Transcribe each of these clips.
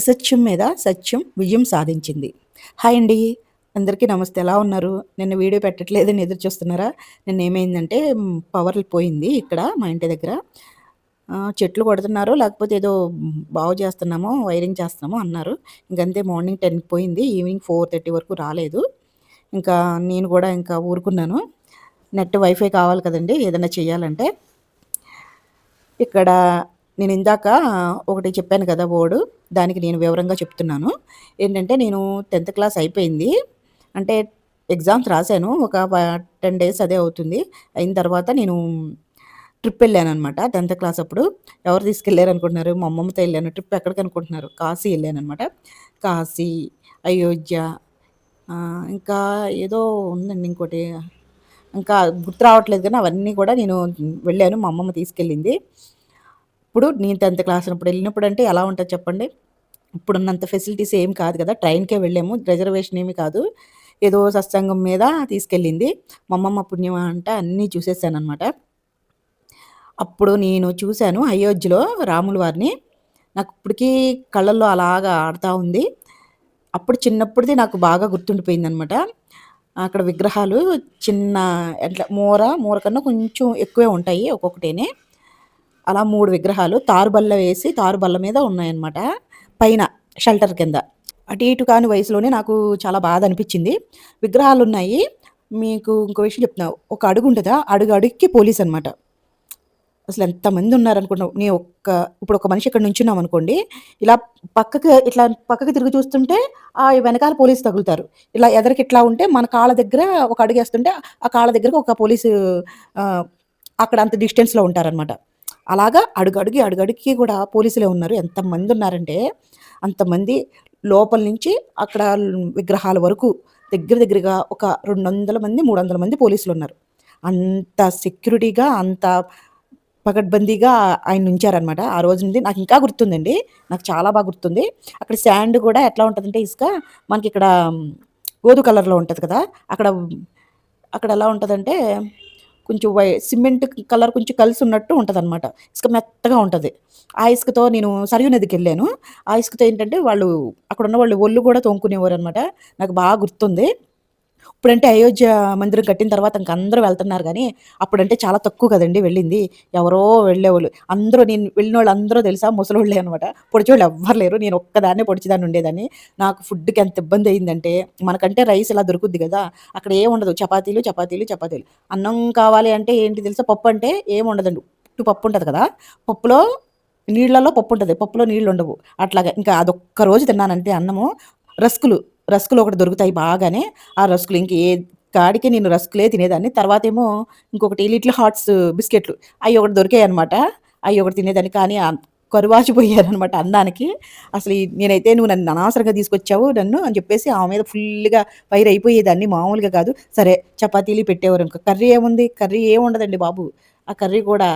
అసత్యం మీద సత్యం విజయం సాధించింది. హాయ్ అండి. అందరికీ నమస్తే. ఎలా ఉన్నారు? నిన్న వీడియో పెట్టట్లేదని ఎదురు చూస్తున్నారా? నిన్న ఏమైందంటే పవర్ పోయింది ఇక్కడ మా ఇంటి దగ్గర. చెట్లు కొడుతున్నారు లేకపోతే ఏదో బాగు చేస్తున్నామో వైరింగ్ చేస్తున్నామో అన్నారు. ఇంకంతే మార్నింగ్ టెన్కి పోయింది. ఈవినింగ్ ఫోర్ థర్టీ వరకు రాలేదు. ఇంకా నేను కూడా ఇంకా ఊరుకున్నాను. నెట్ వైఫై కావాలి కదండి ఏదైనా చేయాలంటే. ఇక్కడ నేను ఇందాక ఒకటి చెప్పాను కదా బోర్డు దానికి నేను వివరంగా చెప్తున్నాను. ఏంటంటే నేను టెన్త్ క్లాస్ అయిపోయింది. అంటే ఎగ్జామ్స్ రాశాను. ఒక టెన్ డేస్ అదే అవుతుంది. అయిన తర్వాత నేను ట్రిప్ వెళ్ళాను అనమాట టెన్త్ క్లాస్ అప్పుడు ఎవరు తీసుకెళ్ళారు అనుకుంటున్నారు? మా అమ్మమ్మతో వెళ్ళాను. ట్రిప్ ఎక్కడికి అనుకుంటున్నారు? కాశీ వెళ్ళాను అనమాట కాశీ అయోధ్య ఇంకా ఏదో ఉందండి ఇంకోటి. ఇంకా గుర్తు రావట్లేదు కానీ అవన్నీ కూడా నేను వెళ్ళాను. మా అమ్మమ్మ తీసుకెళ్ళింది. ఇప్పుడు నేను టెన్త్ క్లాస్ ఉన్నప్పుడు వెళ్ళినప్పుడు అంటే ఎలా ఉంటుంది చెప్పండి? ఇప్పుడున్నంత ఫెసిలిటీస్ ఏం కాదు కదా ట్రైన్కే వెళ్ళాము. రిజర్వేషన్ ఏమి కాదు. ఏదో సత్సంగం మీద తీసుకెళ్ళింది. మా అమ్మమ్మ పుణ్యం అంటే అన్నీ చూసేసాను అనమాట అప్పుడు నేను చూశాను అయోధ్యలో రాముల వారిని. నాకు ఇప్పటికీ కళ్ళల్లో అలాగా ఆడుతూ ఉంది. అప్పుడు చిన్నప్పుడుది నాకు బాగా గుర్తుండిపోయింది అనమాట అక్కడ విగ్రహాలు చిన్న ఎట్లా మూర మూర కన్నా కొంచెం ఎక్కువే ఉంటాయి ఒక్కొక్కటేనే. అలా మూడు విగ్రహాలు తారుబల్ల వేసి తారుబల్ల మీద ఉన్నాయన్నమాట. పైన షెల్టర్ కింద. అటు ఇటు కాని వయసులోనే నాకు చాలా బాధ అనిపించింది. విగ్రహాలు ఉన్నాయి మీకు ఇంకో విషయం చెప్తున్నావు ఒక అడుగు ఉంటుందా? అడుగు అడుగుకి పోలీస్ అనమాట అసలు ఎంతమంది ఉన్నారనుకుంటున్నావు నీ ఒక్క ఇప్పుడు ఒక మనిషి ఇక్కడ నుంచున్నాం అనుకోండి ఇలా పక్కకి ఇట్లా పక్కకి తిరిగి చూస్తుంటే ఆ వెనకాల పోలీసు తగులుతారు. ఇలా ఎదరికి ఇట్లా ఉంటే మన కాళ్ళ దగ్గర ఒక అడుగు వేస్తుంటే ఆ కాళ్ళ దగ్గర ఒక పోలీసు అక్కడ అంత డిస్టెన్స్లో ఉంటారనమాట అలాగా అడుగడుగి అడుగడుగుకి కూడా పోలీసులే ఉన్నారు. ఎంతమంది ఉన్నారంటే అంతమంది లోపల నుంచి అక్కడ విగ్రహాల వరకు దగ్గర దగ్గరగా ఒక రెండు వందల మంది మూడు వందల మంది పోలీసులు ఉన్నారు అంత సెక్యూరిటీగా అంత పకడ్బందీగా ఆయన ఉంచారనమాట ఆ రోజు నుండి నాకు ఇంకా గుర్తుందండి. నాకు చాలా బాగా గుర్తుంది. అక్కడ శాండ్ కూడా ఎట్లా ఉంటుందంటే ఇసుక మనకి ఇక్కడ గోధు కలర్లో ఉంటుంది కదా అక్కడ అక్కడ ఎలా ఉంటుందంటే కొంచెం వై సిమెంట్ కలర్ కొంచెం కలిసి ఉన్నట్టు ఉంటుంది అనమాట ఇసుక మెత్తగా ఉంటుంది. ఆ ఇసుకతో నేను సరియు నదికి వెళ్ళాను. ఆ ఇసుకతో ఏంటంటే వాళ్ళు అక్కడ ఉన్న వాళ్ళు ఒళ్ళు కూడా తోముకునేవారు అనమాట నాకు బాగా గుర్తుంది. ఇప్పుడంటే అయోధ్య మందిరం కట్టిన తర్వాత ఇంక అందరూ వెళ్తున్నారు కానీ అప్పుడంటే చాలా తక్కువ కదండి వెళ్ళింది. ఎవరో వెళ్ళేవాళ్ళు. అందరూ నేను వెళ్ళిన వాళ్ళు అందరూ తెలుసా? ముసలోళ్ళే అనమాట పొడిచోళ్ళు ఎవ్వరు లేరు. నేను ఒక్కదాన్నే పొడిచిదాన్ని ఉండేదాన్ని. నాకు ఫుడ్కి ఎంత ఇబ్బంది అయిందంటే మనకంటే రైస్ ఇలా దొరుకుద్ది కదా. అక్కడ ఏం ఉండదు. చపాతీలు చపాతీలు చపాతీలు. అన్నం కావాలి అంటే ఏంటి తెలుసా? పప్పు అంటే ఏం ఉండదండి. ఉట్టు పప్పు ఉంటుంది కదా. పప్పులో నీళ్ళలో పప్పు ఉంటుంది. పప్పులో నీళ్ళు ఉండవు. అట్లాగా ఇంకా అదొక్క రోజు తిన్నానంటే అన్నము రస్కులు రస్కులు ఒకటి దొరుకుతాయి బాగానే. ఆ రస్కులు ఇంక ఏ కాడికి నేను రస్కులే తినేదాన్ని. తర్వాత ఏమో ఇంకొకటి లిటిల్ హార్ట్స్ బిస్కెట్లు. అవి ఒకటి దొరికాయి అనమాట అవి ఒకటి తినేదాన్ని. కానీ ఆ కరువాచిపోయారనమాట అన్నానికి. అసలు నేనైతే నువ్వు నన్ను అనవసరంగా తీసుకొచ్చావు నన్ను అని చెప్పేసి ఆమె మీద ఫుల్గా ఫైర్ అయిపోయేదాన్ని. మామూలుగా కాదు. సరే చపాతీలు పెట్టేవారు ఇంకా. కర్రీ ఏముంది? కర్రీ ఏముండదండి బాబు. ఆ కర్రీ కూడా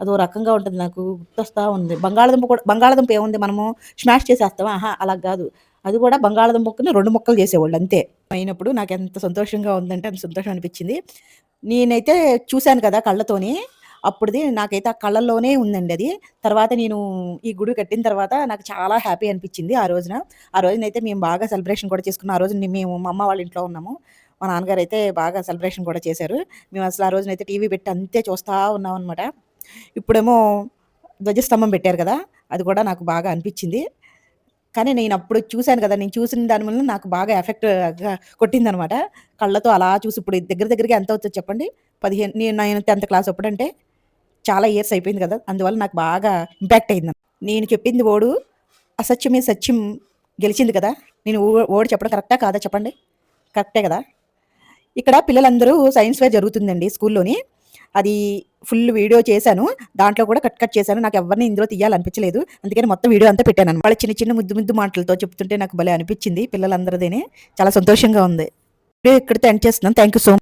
అదో రకంగా ఉంటుంది నాకు. గుర్తొస్తా ఉంది. బంగాళదుంప కూడా బంగాళదుంప ఏముంది మనము స్మాష్ చేసేస్తామా ఆహా అలా కాదు. అది కూడా బంగాళదుంప ముక్కని రెండు ముక్కలు చేసేవాళ్ళు అంతే. అయినప్పుడు నాకు ఎంత సంతోషంగా ఉందంటే అంత సంతోషం అనిపించింది. నేనైతే చూశాను కదా కళ్ళతోని అప్పుడుది నాకైతే ఆ కళ్ళల్లోనే ఉందండి అది. తర్వాత నేను ఈ గుడి కట్టిన తర్వాత నాకు చాలా హ్యాపీ అనిపించింది ఆ రోజున. ఆ రోజునైతే మేము బాగా సెలబ్రేషన్ కూడా చేసుకున్నాం. ఆ రోజు మేము మా అమ్మ వాళ్ళ ఇంట్లో ఉన్నాము. మా నాన్నగారు అయితే బాగా సెలబ్రేషన్ కూడా చేశారు. మేము అసలు ఆ రోజునైతే టీవీ పెట్టి అంతే చూస్తూ ఉన్నాం అనమాట ఇప్పుడేమో ధ్వజస్తంభం పెట్టారు కదా అది కూడా నాకు బాగా అనిపించింది. కానీ నేను అప్పుడు చూశాను కదా నేను చూసిన దాని వల్ల నాకు బాగా ఎఫెక్ట్గా కొట్టిందనమాట. కళ్ళతో అలా చూసి ఇప్పుడు దగ్గర దగ్గరగా ఎంత అవుతుంది చెప్పండి. పదిహేను నేను నేను టెన్త్ క్లాస్ అప్పుడంటే చాలా ఇయర్స్ అయిపోయింది కదా అందువల్ల నాకు బాగా ఇంపాక్ట్ అయింది నేను చెప్పింది ఓడు అసత్యమే సత్యం గెలిచింది కదా నేను ఓ- ఓడి చెప్పడం కరెక్టా కాదా చెప్పండి? కరెక్టే కదా. ఇక్కడ పిల్లలందరూ సైన్స్ ఫేర్ జరుగుతుందండి స్కూల్లోని. అది ఫుల్ వీడియో చేశాను. దాంట్లో కూడా కట్ కట్ చేశాను. నాకు ఎవరిని ఇందులో తీయాలనిపించలేదు. అందుకని మొత్తం వీడియో అంతా పెట్టాను వాళ్ళ చిన్న చిన్న ముద్దు ముద్దు మాటలతో చెప్తుంటే నాకు భలే అనిపించింది పిల్లలందరిదేనే. చాలా సంతోషంగా ఉంది. వీడియో ఇక్కడితో ఎండ్ చేస్తున్నాను. Thank you so